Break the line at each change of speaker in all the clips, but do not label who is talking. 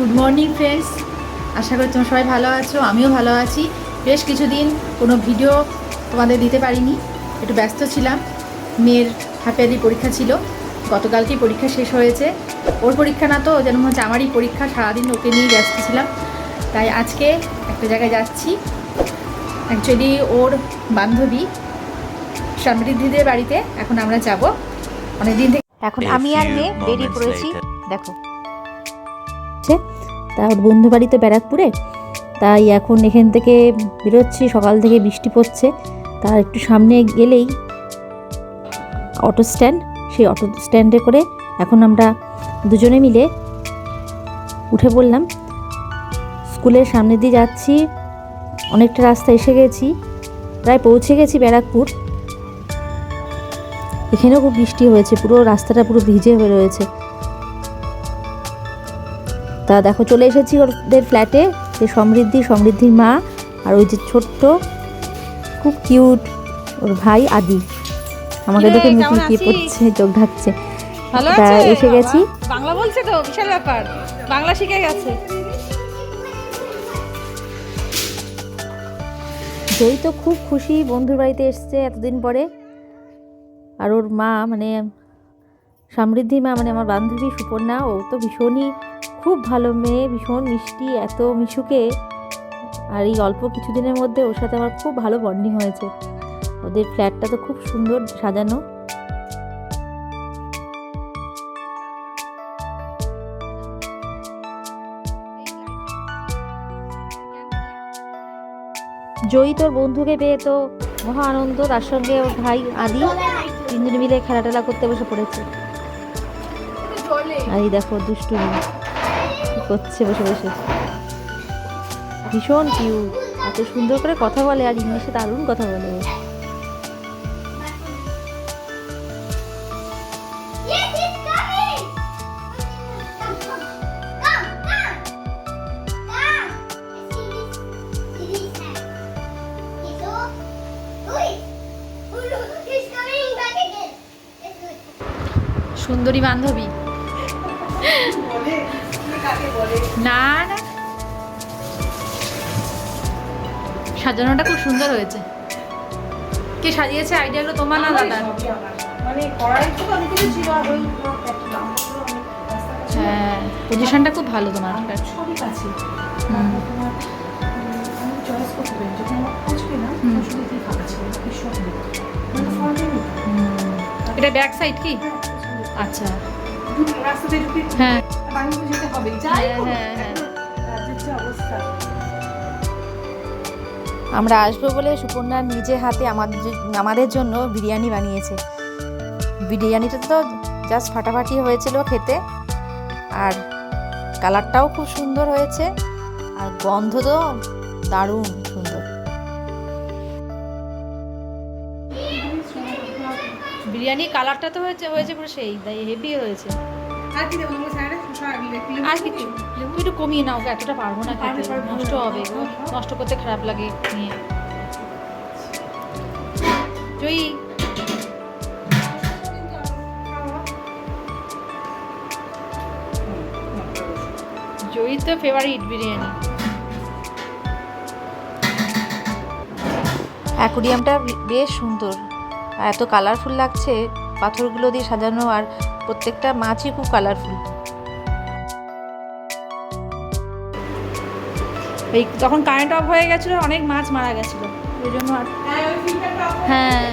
Good morning friends আশা করি তোমরা সবাই ভালো আছো আমিও ভালো আছি। বেশ কিছুদিন কোনো ভিডিও তোমাদের দিতে পারিনি একটু ব্যস্ত ছিলাম। মেয়ের হাফিয়ালি পরীক্ষা ছিল গতকালকেই পরীক্ষা শেষ হয়েছে। ওর পরীক্ষা না তো যেন মনে হচ্ছে আমারই পরীক্ষা সারাদিন ওকে নিয়ে ব্যস্ত ছিলাম। তাই আজকে একটা জায়গায় যাচ্ছি। অ্যাকচুয়ালি ওর বান্ধবী সমৃদ্ধিদের বাড়িতে এখন আমরা যাব। অনেকদিন থেকে
এখন আমি আর মেয়ে বেরিয়ে পড়েছি।
later.
দেখো তা ওর বন্ধু বাড়ি তো ব্যারাকপুরে। তাই এখন এখান থেকে বেরোচ্ছি, সকাল থেকে বৃষ্টি পড়ছে। তার একটু সামনে গেলেই অটো স্ট্যান্ড। সেই অটো স্ট্যান্ডে করে এখন আমরা দুজনে মিলে উঠে পড়লাম। স্কুলের সামনে দিয়ে যাচ্ছি। অনেকটা রাস্তা এসে গেছি। প্রায় পৌঁছে গেছি ব্যারাকপুর। এখানেও খুব বৃষ্টি হয়েছে। পুরো রাস্তাটা পুরো ভিজে হয়ে রয়েছে। তা দেখো চলে এসেছি ওদের ফ্ল্যাটে যে সমৃদ্ধি সমৃদ্ধির মা আর ওই যে ছোট্ট খুব কিউট ওর ভাই আদি। আমাকে দেখে মুখ লুকিয়ে পড়ছে চোখ ঢাকছে। তা এসে গেছি।
বাংলা বলছে তো বিশাল ব্যাপার। বাংলা শিখে গেছে।
জয়ী তো খুব খুশি বন্ধুর বাড়িতে এসছে এতদিন পরে। আর ওর মা মানে সমৃদ্ধির মা মানে আমার বান্ধবী সুপর্ণা ও তো ভীষণই খুব ভালো মেয়ে, ভীষণ মিষ্টি, এত মিশুকে। আর এই অল্প কিছুদিনের মধ্যে ওর সাথে আমার খুব ভালো বন্ডিং হয়েছে। ওদের ফ্ল্যাটটা তো খুব সুন্দর সাজানো। জয়ী তোর বন্ধুকে পেয়ে তো মহা আনন্দ, তার সঙ্গে ওর ভাই আদি তিনজন মিলে খেলা টেলা করতে বসে পড়েছে। আর এই দেখো দুষ্টু করছে বসে বসে। ভীষণ কিউট এত সুন্দর করে কথা বলে, আর ইংলিশে দারুণ কথা বলে।
সুন্দরী বান্ধবী। না না। সাজানোটা খুব সুন্দর হয়েছে। কে সাজিয়েছে আইডিয়া আইডিয়াগুলো তোমার না দাদা
মানে
হ্যাঁ পজিশনটা খুব ভালো তোমার।
মানে।
এটা ব্যাক সাইড কি? আচ্ছা।
রাস্তাতে ঢুকে
হ্যাঁ।
বাঙালি যেতে হবে যাই
হ্যাঁ, হ্যাঁ, হ্যাঁ।
অবস্থা।
আমরা আসব বলে সুপর্ণা নিজে হাতে আমাদের আমাদের জন্য বিরিয়ানি বানিয়েছে। বিরিয়ানিটা তো জাস্ট ফাটাফাটি হয়েছিল খেতে। আর কালারটাও খুব সুন্দর হয়েছে। আর গন্ধ তো দারুণ সুন্দর।
বিরিয়ানি কালারটা তো হয়েছে হয়েছে পুরো সেই হেভি হয়েছে।
আর কি দেবো?
আর কিছু তুই একটু কমিয়ে নাও এতটা পারব না খেতে নষ্ট হবে। নষ্ট করতে খারাপ লাগে নিয়ে। জয়ী। জয়ী তো ফেভারিট বিরিয়ানি।
অ্যাকোরিয়ামটা বেশ সুন্দর। এত কালারফুল লাগছে পাথরগুলো দিয়ে সাজানো আর প্রত্যেকটা মাছই খুব কালারফুল
এই তখন কারেন্ট অফ হয়ে গেছিল অনেক মাছ মারা গেছিল। ওই জন্য আর
হ্যাঁ
হ্যাঁ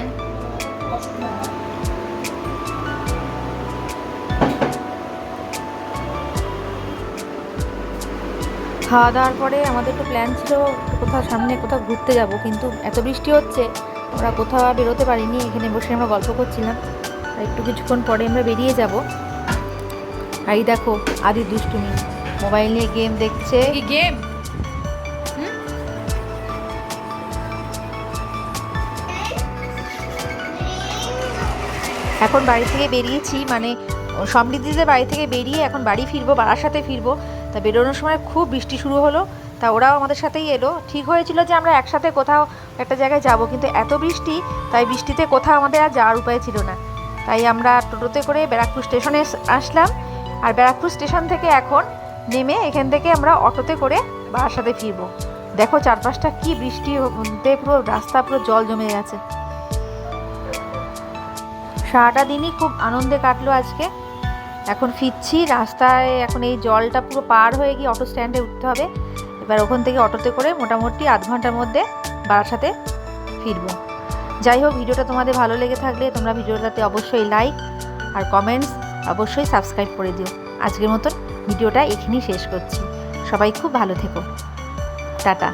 খাওয়া দাওয়ার পরে আমাদের তো প্ল্যান ছিল কোথাও সামনে কোথাও ঘুরতে যাব কিন্তু এত বৃষ্টি হচ্ছে আমরা কোথাও বেরোতে পারিনি এখানে বসে আমরা গল্প করছিলাম। আর একটু কিছুক্ষণ পরে আমরা বেরিয়ে যাব। আর এই দেখো আদি দুষ্টুমি। মোবাইল নিয়ে গেম দেখছে।
গেম?
এখন বাড়ি থেকে বেরিয়েছি মানে সমৃদ্ধিদের বাড়ি থেকে বেরিয়ে এখন বাড়ি ফিরবো বাড়ার সাথে ফিরবো। তা বেরোনোর সময় খুব বৃষ্টি শুরু হলো। তা ওরাও আমাদের সাথেই এলো। ঠিক হয়েছিল যে আমরা একসাথে কোথাও একটা জায়গায় যাব, কিন্তু এত বৃষ্টি, তাই বৃষ্টিতে কোথাও আমাদের আর যাওয়ার উপায় ছিল না। তাই আমরা টোটোতে করে ব্যারাকপুর স্টেশনে আসলাম। আর ব্যারাকপুর স্টেশন থেকে এখন নেমে এখান থেকে আমরা অটোতে করে বারাসাতে ফিরবো। দেখো চারপাশটা কি বৃষ্টি, হতে পুরো রাস্তা পুরো জল জমে গেছে। সারাটা দিনই খুব আনন্দে কাটলো আজকে। এখন ফিরছি, রাস্তায় এখন এই জলটা পুরো পার হয়ে গিয়ে অটো স্ট্যান্ডে উঠতে হবে। এবার ওখান থেকে অটোতে করে মোটামুটি আধ ঘণ্টার মধ্যে বারাসাতে ফিরবো। যাই হোক, ভিডিওটা তোমাদের ভালো লেগে থাকলে তোমরা ভিডিওটাতে অবশ্যই লাইক আর কমেন্টস অবশ্যই সাবস্ক্রাইব করে দিও। আজকের মতন ভিডিওটা এখানেই শেষ করছি। সবাই খুব ভালো থেকো। টাটা।